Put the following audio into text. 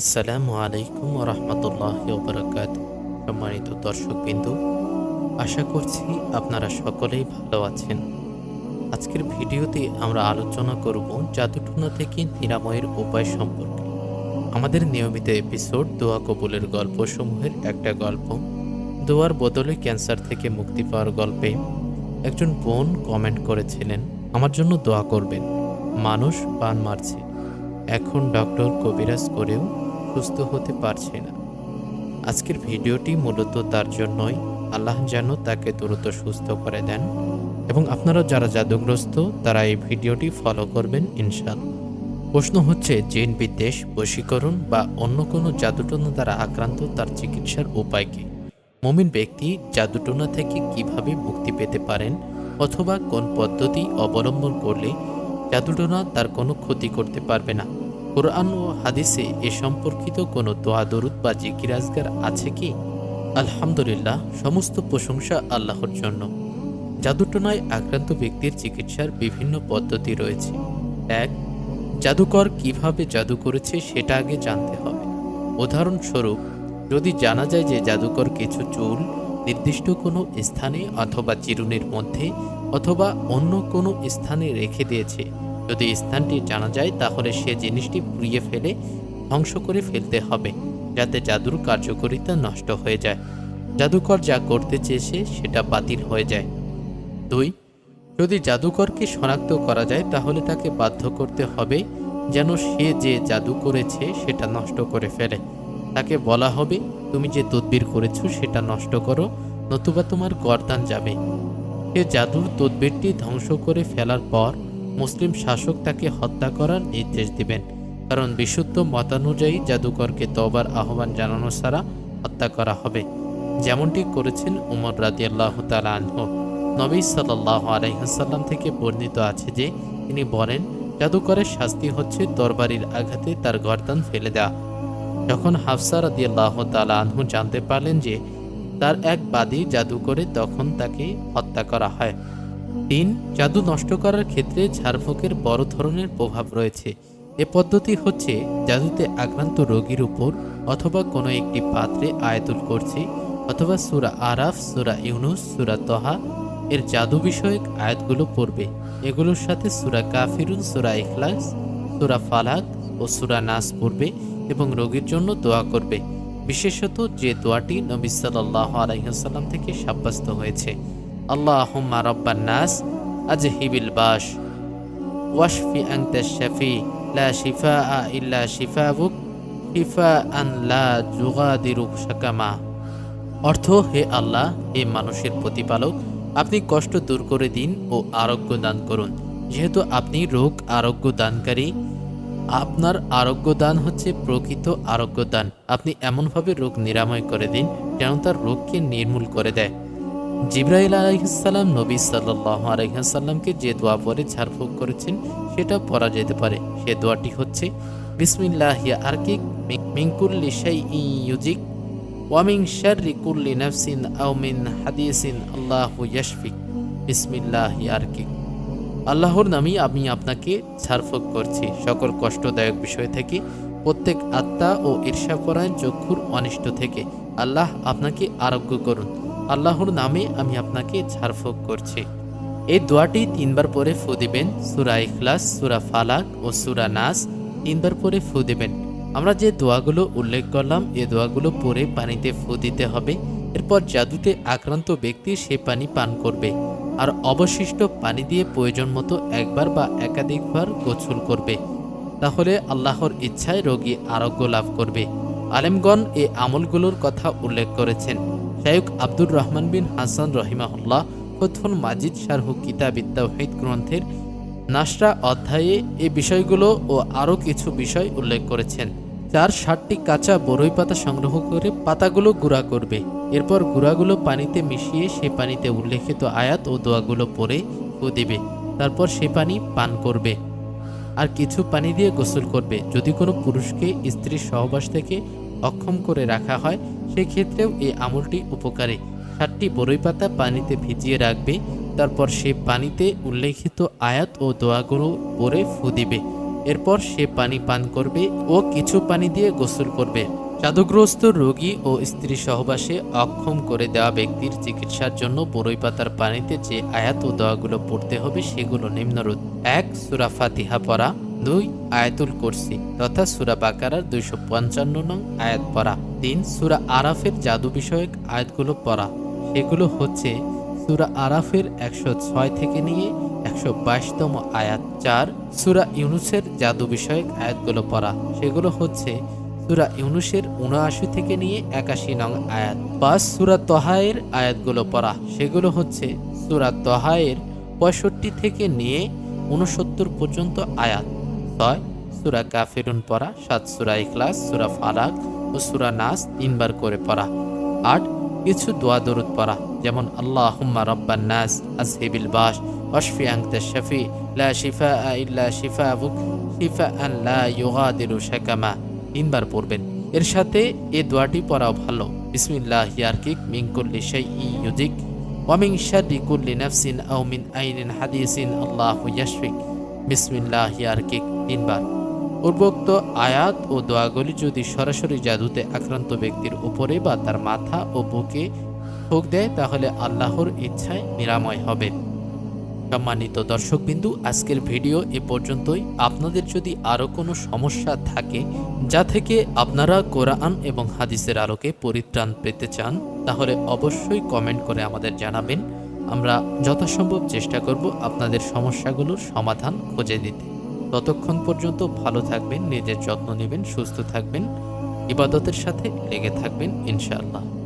আসসালামু আলাইকুম রহমতুল্লাহ বরকাত সম্মানিত দর্শকবিন্দু, আশা করছি আপনারা সকলেই ভালো আছেন। আজকের ভিডিওতে আমরা আলোচনা করব জাদুটুনা থেকে নিরাময়ের উপায় সম্পর্কে। আমাদের নিয়মিত এপিসোড দোয়া কবুলের গল্পসমূহের একটা গল্প। দোয়ার বদলে ক্যান্সার থেকে মুক্তি পাওয়ার গল্পে একজন বোন কমেন্ট করেছিলেন, আমার জন্য দোয়া করবেন। মানুষ পান মারছে। এখন ডক্টর কবিরাজ করেও সুস্থ হতে পারছে না। আজকের ভিডিওটি মূলত তার জন্যই আল্লাহ যেন তাকে দ্রুত সুস্থ করে দেন এবং আপনারা যারা জাদুগ্রস্ত, তারা এই ভিডিওটি ফলো করবেন ইনশাল প্রশ্ন হচ্ছে, জিন বিদ্বেষ, বশীকরণ বা অন্য কোনো জাদুটনা দ্বারা আক্রান্ত তার চিকিৎসার উপায় কি? মমিন ব্যক্তি জাদুটনা থেকে কীভাবে মুক্তি পেতে পারেন অথবা কোন পদ্ধতি অবলম্বন করলে জাদুটনা তার কোনো ক্ষতি করতে পারবে না? কোরআন ও হাদিসে এ সম্পর্কিত কোনো দোয়া, দরুদ বা জিকিরাজগার আছে কি? আলহামদুলিল্লাহ, সমস্ত প্রশংসা আল্লাহর জন্য। জাদুটনায় আক্রান্ত ব্যক্তির চিকিৎসার বিভিন্ন পদ্ধতি রয়েছে। এক, জাদুকর কীভাবে জাদু করেছে সেটা আগে জানতে হবে। উদাহরণস্বরূপ, যদি জানা যায় যে জাদুকর কিছু চুল নির্দিষ্ট কোনো স্থানে অথবা চিরুনির মধ্যে অথবা অন্য কোনো স্থানে রেখে দিয়েছে যদি স্থানটি জানা যায়, তাহলে সে জিনিসটি পুড়িয়ে ফেলে, ধ্বংস করে ফেলতে হবে, যাতে জাদুর কার্যকারিতা নষ্ট হয়ে যায়। জাদুকর যা করতে চেয়েছে, সেটা বাতিল হয়ে যায়। দুই, যদি জাদুকরকে শনাক্ত করা যায়, তাহলে তাকে বাধ্য করতে হবে যেন সে যে জাদু করেছে, সেটা নষ্ট করে ফেলে। তাকে বলা হবে, তুমি যে তদবির করেছ, সেটা নষ্ট করো, নতুবা তোমার গরদান যাবে। সে জাদুর তদবিরটি ধ্বংস করে ফেলার পর মুসলিম শাসক তাকে হত্যা করার নির্দেশ দিবেন। কারণ বিশুদ্ধ মতানুযায়ী জাদুকরকে তবার আহ্বান জানানো ছাড়া হত্যা করা হবে। যেমনটি করেছেন উমর রাজি আল্লাহ আনহু। নবী সাল্লাহ আলাইহাল্লাম থেকে বর্ণিত আছে যে, তিনি বলেন, জাদুকরের শাস্তি হচ্ছে তরবারির আঘাতে তার গর্দান ফেলে দেওয়া। যখন হাফসা রাদি আল্লাহ তালা আনহু জানতে পারলেন যে, তার এক বাদী জাদু করে তখন তাকে হত্যা করা হয়। তিন, জাদু নষ্ট করার ক্ষেত্রে ঝাড়ফুঁকের বড় ধরনের প্রভাব রয়েছে। এ পদ্ধতি হচ্ছে জাদুতে আক্রান্ত রোগীর উপর অথবা কোনো একটি পাত্রে আয়তুল করছে অথবা সুরা আরাফ, সুরা ইউনুস, সুরা তহা এর জাদু বিষয়ক আয়াতগুলো পড়বে। এগুলোর সাথে সুরা কাফিরুন, সুরা ইখলাস, সুরা ফালাক ও সুরা নাস পড়বে এবং রোগীর জন্য দোয়া করবে। বিশেষত যে দোয়াটি নবী সাল্লাহ আলাইসাল্লাম থেকে সাব্যস্ত হয়েছে। আল্লাহ রব্বান নাস আজ হিবিল বাস ওয়াশফি আংতা শাফি, লা শিফা আ ইল্লা শিফাবুক শিফা আন লা জুগাদিরুক সাকামা অর্থ, হে আল্লাহ, হে মানুষের প্রতিপালক, আপনি কষ্ট দূর করে দিন ও আরোগ্য দান করুন। যেহেতু আপনি রোগ আরোগ্য দানকারী, আপনার আরোগ্য দান হচ্ছে প্রকৃত আরোগ্য দান। আপনি এমনভাবে রোগ নিরাময় করে দিন যেন তার রোগকে নির্মূল করে দেয়। জিব্রাইল আলাইসাল্লাম নবী সাল্লাহ আলাইসাল্লামকে যে দোয়া পরে ঝাড়ফুঁক করেছেন, সেটা পড়া যেতে পারে। সে দোয়াটি হচ্ছে, বিসমিল্লাহ আরকিক মিঙ্কুল্লি শাই ইউজিক ওয়ামিং শাররি কুল্লি নাফসিন আও মিন হাদিসিন আল্লাহু ইয়াশফিক। বিসমিল্লাহ আরকিক আল্লাহর নামই আমি আপনাকে ছাড়ফুক করছি। সকল কষ্টদায়ক বিষয় থেকে প্রত্যেক আত্মা ও ঈর্ষাপরায়ণ চক্ষুর অনিষ্ট থেকে আল্লাহ আপনাকে আরোগ্য করুন। আল্লাহর নামে আমি আপনাকে ছাড়ফুক করছি। এই দোয়াটি তিনবার পরে ফু দিবেন। সুরা ইখলাস, সুরা ফালাক ও সুরা নাস তিনবার পরে ফু দিবেন। আমরা যে দোয়াগুলো উল্লেখ করলাম, এ দোয়াগুলো পরে পানিতে ফু দিতে হবে। এরপর জাদুতে আক্রান্ত ব্যক্তি সে পানি পান করবে আর অবশিষ্ট পানি দিয়ে প্রয়োজন মতো একবার বা একাধিকবার গোসল করবে। তাহলে আল্লাহর ইচ্ছায় রোগী আরোগ্য লাভ করবে। আলেমগণ এ আমলগুলোর কথা উল্লেখ করেছেন। শায়ুক আব্দুর রহমান বিন হাসান রহিমাহুল্লাহ ফতফুল মাজিদ শারহু কিতাবিদ্দাহিদ গ্রন্থের নাসরা অধ্যায়ে এ বিষয়গুলো ও আরও কিছু বিষয় উল্লেখ করেছেন চার ষাটটি কাঁচা বরই পাতা সংগ্রহ করে পাতাগুলো গুঁড়া করবে। এরপর গুঁড়াগুলো পানিতে মিশিয়ে সে পানিতে উল্লেখিত আয়াত ও দোয়াগুলো পরে ফু দিবে, তারপর সে পানি পান করবে। আর কিছু পানি দিয়ে গোসল করবে, যদি কোনো পুরুষকে, স্ত্রীর সহবাস থেকে অক্ষম করে রাখা হয়, সেক্ষেত্রেও এই আমলটি উপকারী। সাতটি বরই পাতা পানিতে ভিজিয়ে রাখবে, তারপর সে পানিতে উল্লেখিত আয়াত ও দোয়াগুলো পরে ফু দিবে। এরপর সে পানি পান করবে ও কিছু পানি দিয়ে গোসল করবে। জাদুগ্রস্ত রোগী ও স্ত্রী সহবাসে অক্ষম করে দেওয়া ব্যক্তির চিকিৎসার জন্য বরই পাতার পানিতে যে আয়াত ও দোয়াগুলো পড়তে হবে, সেগুলো নিম্নরূপ। এক, সুরা ফাতিহা পড়া। দুই আয়াতুল কুরসি তথা সুরা বাকারার দুইশো পঞ্চান্ন নং আয়াত পড়া। তিন, সুরা আরাফের জাদু বিষয়ক আয়াতগুলো পড়া। সেগুলো হচ্ছে সুরা আরাফের একশো ছয় থেকে নিয়ে একশো বাইশতম আয়াত। চার, সুরা ইউনুসের জাদু বিষয়ক আয়াতগুলো পড়া। সেগুলো হচ্ছে সুরা ইউনুসের উনআশি থেকে নিয়ে একাশি নং আয়াত। পাঁচ, সুরা তহায়ের আয়াতগুলো পড়া। সেগুলো হচ্ছে সুরা তহায়ের পঁয়ষট্টি থেকে নিয়ে উনসত্তর পর্যন্ত আয়াত। ছয়, সুরা কাফিরুন পড়া, সাত সুরা ইখলাস, সুরা ফালাক ও সুরা নাস তিনবার করে পড়া। আট, কিছু দোয়া দরুদ পড়া, যেমন আল্লাহ হুম্মা রব্বান নাস আসহিবিল বাস অশফি আংতা শফি, লা শিফা ইল্লা শিফা বুক শিফা আন লা ইউগাদিরু শাকামা। তিনবার পড়বেন। এর সাথে এ দোয়াটি পড়াও ভালো। বিসমিল্লাহ ইয়ারকিক মিন কুল্লি শাইই ইউজিক, ওয়া মিন শাররি কুল্লি নাফসিন আও মিন আইনিন হাদিসিন, আল্লাহু ইয়াশফিক। বিসমিল্লাহ ইয়ারকিক তিনবার। পূর্বোক্ত আয়াত ও দোয়াগুলি যদি সরাসরি জাদুতে আক্রান্ত ব্যক্তির উপরে বা তার মাথা ও বুকে ঠোক দেয়, তাহলে আল্লাহর ইচ্ছায় নিরাময় হবে। সম্মানিত দর্শকবিন্দু, আজকের ভিডিও এ পর্যন্তই। আপনাদের যদি আরও কোনো সমস্যা থাকে যা থেকে আপনারা কোরআন এবং হাদিসের আলোকে পরিত্রাণ পেতে চান, তাহলে অবশ্যই কমেন্ট করে আমাদের জানাবেন। আমরা যথাসম্ভব চেষ্টা করব আপনাদের সমস্যাগুলোর সমাধান খুঁজে দিতে। ততক্ষণ পর্যন্ত ভালো থাকবেন, নিজের যত্ন নেবেন, সুস্থ থাকবেন, ইবাদতের সাথে লেগে থাকবেন, ইনশাআল্লাহ।